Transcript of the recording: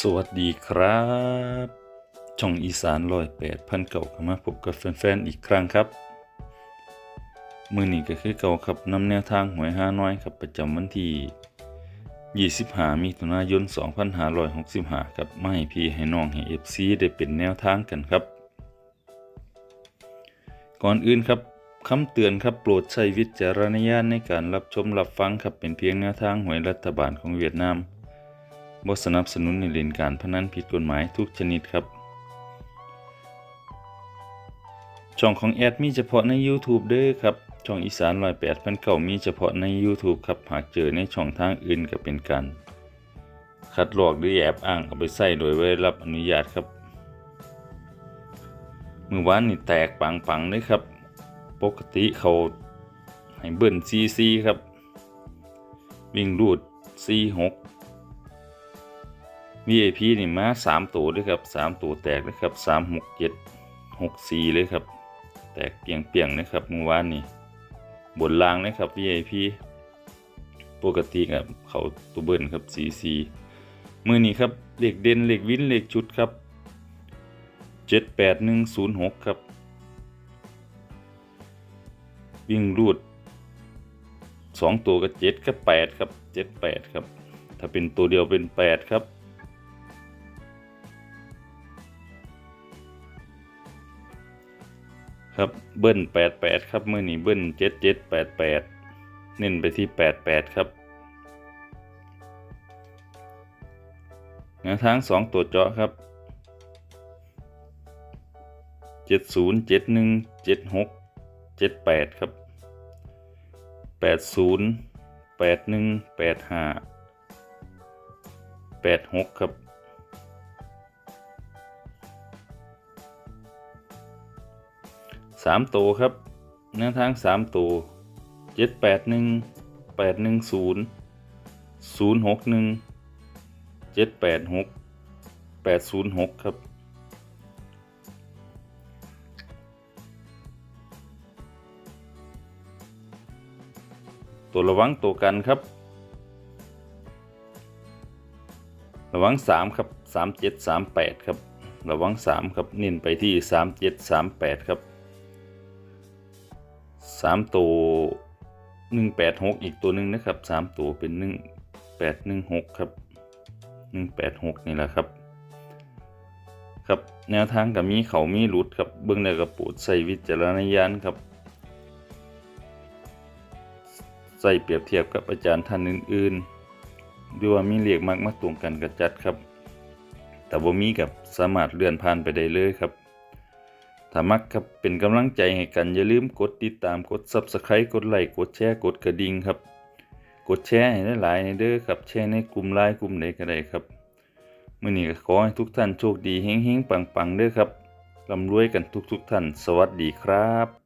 สวัสดีครับ ช่องอีสานร้อยแปดพันเก่าเข้ามาพบกับแฟนๆอีกครั้งครับ มือนี้ก็คือเก่าครับนำแนวทางหวยห้าน้อยครับประจำวันที่ 25มิถุนายน 2565ครับไมาให้พี่ให้น้องให้ FC ได้เป็นแนวทางกันครับ ก่อนอื่นครับคำเตือนครับโปรดใช้วิจารณญาณในการรับชมรับฟังครับเป็นเพียงแนวทางหวยรัฐบาลของเวียดนาม บ่สนับสนุนในเล่นการพนันผิดกฎหมายทุกชนิดครับ ช่องของแอดมีเฉพาะใน YouTube เด้อครับ ช่องอีสานร้อยแปดพันเก่ามีเฉพาะใน YouTube ครับ หากเจอในช่องทางอื่นก็เป็นการคัดลอกหรือแอบอ้างเอาไปใส่โดยไม่ได้รับอนุญาตครับ มือวานนี่แตกปังๆเลยครับ ปกติเขาให้เบิ้ลซีซีครับ วิ่งรูดซีหก VIP นี่มาสามตัวด้วยครับสามตัวแตกเลยครับสามหกเจ็ดหกสี่เลยครับ แตกเปียงเปียงนะครับเมื่อวานนี้บนล่างเลยครับ VIP ปกติครับเขาตัวเบิ้ลครับสีสีมือนี้ครับเหลขเด่นเหลขวินเหลขชุดครับเจ็ดแปดหนึ่งศูนย์หกครับวิ่งรูดสองตัวก็เจ็ดกับแปดครับเจ็ดแปดครับ ถ้าเป็นตัวเดียวเป็นแปดครับ ครับเบิ้ลแปดแปดครับเมื่อนี้เบิ้ลเจ็ดเจ็ดแปดแปดเน้นไปที่แปดแปดครับแนวทางสองตัวเจาะครับเจ็ดศูนย์เจ็ดหนึ่งเจ็ดหกเจ็ดแปดครับแปดศูนย์แปดหนึ่งแปดห้าแปดหกครับ สามตัวครับแนวทางสามตัวเจ็ดแปดหนึ่งแปดหนึ่งศูนย์ศูนย์หกหนึ่งเจ็ดแปดหกแปดศูนย์หกครับ ตัวระวังตัวกันครับ ระวังสามครับสามเจ็ดสามแปดครับ ระวังสามครับเน้นไปที่สามเจ็ดสามแปดครับ สามตัวหนึ่งแปดหกอีกตัวหนึ่งนะครับสามตัวเป็นหนึ่งแปดหนึ่งหกครับหนึ่งแปดหกนี่แหละครับ ครับแนวทางกับมีเขามีหลุดครับเบื้องแรกกับปูดใส่วิจารณญาณครับใส่เปรียบเทียบกับอาจารย์ท่านอื่นๆด้วยว่ามีเลขมากมาตรงกันกับจัดครับ แต่บ่มีกับสามารถเลื่อนผ่านไปได้เลยครับ ถ้ามักครับเป็นกำลังใจให้กันอย่าลืมกดติดตามกด Subscribe กดไลค์กดแชร์กดกระดิ่งครับ กดแชร์ให้หลายๆเด้อครับแชร์ในกลุ่มไลน์กลุ่มไหนก็ได้ครับมื่อนี้ก็ขอให้ทุกท่านโชคดีเฮงๆปังๆเด้อครับร่ำรวยกันทุกๆท่าน สวัสดีครับ